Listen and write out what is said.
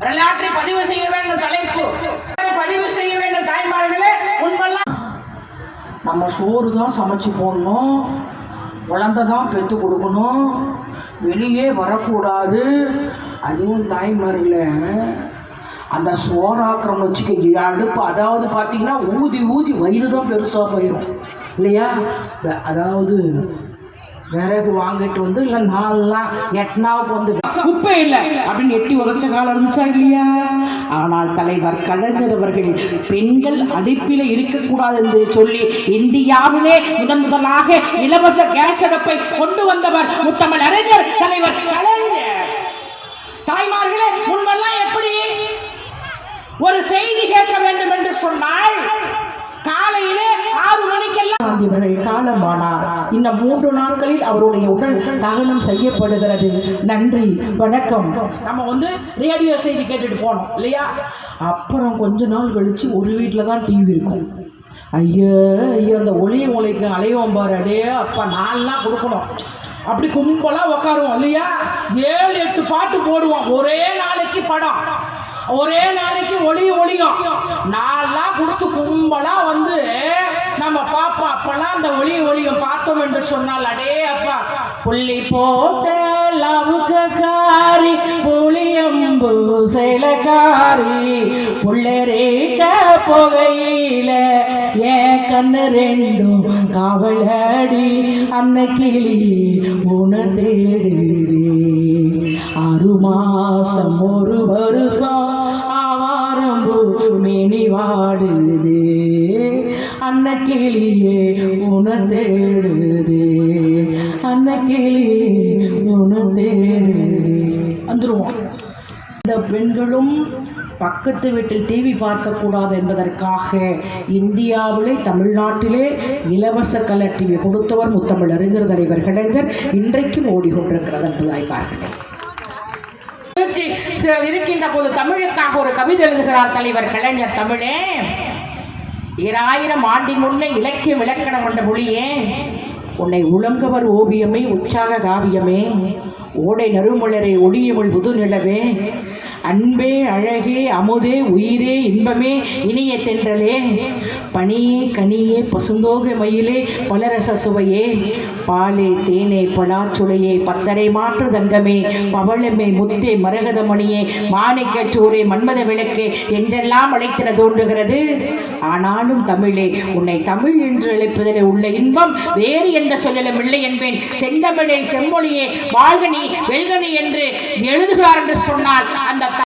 வரலாற்றை பதிவு செய்ய வேண்டும் தலைப்பு. பதிவு செய்ய வேண்டும் தாய்மார்களே. முன்பெல்லாம் நம்ம சோறு தான் சமைச்சு போடணும். குழந்தை தான் பெற்று கொடுக்கணும். வெளியே வரக்கூடாது. அதுவும் தாய்மார்களே அந்த சோறாக்கிரம் வச்சுக்க அடுப்பு அதாவது பார்த்தீங்கன்னா ஊதி ஊதி வயிறு தான் பெருசாக போயிடும் இல்லையா? அதாவது விறகு வாங்கிட்டு வந்து இல்லை நாலாம் எட்னாவுக்கு வந்து குப்பை இல்லை. அப்படின்னு எட்டி உதச்ச காலம் இருந்துச்சா இல்லையா? ஆனால் தலைவர் கலைஞர் அவர்கள் பெண்கள் அடுப்பில் இருக்கக்கூடாது என்று சொல்லி இந்தியாவிலே முதன் முதலாக இலவச கேஸ் அடுப்பை கொண்டு வந்தவர் முத்தமிழ் அறிஞர் தலைவர் கலைஞர். தாய்மார்களே முன்பெல்லாம் எப்படி ஒரு செய்தி கேட்க வேண்டும் என்று சொன்னால் காலையிலே ஆறு இவர்கள் காலமானார். இன்னும் மூன்று நாட்களில் அவருடைய உடல் தகனம் செய்யப்படுகிறது. நன்றி வணக்கம். நம்ம வந்து ரேடியோ செய்தி கேட்டுட்டு போனோம் இல்லையா? அப்புறம் கொஞ்ச நாள் கழிச்சு ஒரு வீட்டில் தான் டிவி இருக்கும். ஐயோ ஐயோ அந்த ஒளி ஒளிக்கு அலைவோம் பாரு அடே அப்பா நாலாம் கொடுக்கணும். அப்படி கும்பலாக உட்காருவோம் இல்லையா? ஏழு எட்டு பாட்டு போடுவோம். ஒரே நாளைக்கு படம். ஒரே நாளைக்கு ஒளி ஒளியும். நாலாம் கொடுத்து கும்பலாக வந்து நம்ம பாப்பா அப்பெல்லாம் அந்த ஒளி ஒளியும் பார்த்தோம் என்று சொன்னால் அடே அப்பா புள்ளி போட்ட லவுக்காரி புளியம்பு சேலக்காரி புள்ளரேக்க புகையில ஏன் கண்ணு ரெண்டும் காவலடி அன்னைக்கிளி உன தேடுதே. ஆறு மாசம் ஒரு வருஷம் ஆவாரம்பு மேனி வாடுது. அந்த கிளியே உணர்ந்தேடுது அந்த கிளியே உணர்ந்தேடு வந்துருவோம். இந்த பெண்களும் பக்கத்து வீட்டில் டிவி பார்க்கக்கூடாது என்பதற்காக இந்தியாவிலே தமிழ்நாட்டிலே இலவச கலர் டிவி கொடுத்தவர் முத்தமிழ் அறிஞர் தலைவர் கலைஞர் இன்றைக்கும் ஓடிக்கொண்டிருக்கிறது என்பதாய் பார்க்கிறேன். சிலர் இருக்கின்ற போது தமிழுக்காக ஒரு கவிதை எழுதுகிறார் தலைவர் கலைஞர் தமிழே. ஈராயிரம் ஆண்டின் முன்னே இலக்கிய விளக்கணம் கொண்ட மொழியே உன்னை உலங்கவர் ஓவியமே உற்சாக காவியமே ஓடை நறுமலரை ஒளியமுள் புது நிலவே அன்பே அழகே அமுதே உயிரே இன்பமே இனிய தென்றலே. பனியே கனியே பசுந்தோக மயிலே பலரச சுவையே. பாலே தேனே பலாச்சுளையே பத்தரை மாற்று தங்கமே. பவளமே முத்தே மரகதமணியே மாணிக்கச்சூரே மன்மத விளக்கே என்றெல்லாம் அழைத்திட தோன்றுகிறது. ஆனாலும் தமிழே உன்னை தமிழ் என்று அழைப்பதில் உள்ள இன்பம் வேறு எந்த சொல்லலும் இல்லை என்பேன். செந்தமிழே செம்மொழியே வாழ்கனி வெல்கனி என்று எழுதுகிறார் என்று சொன்னால் அந்த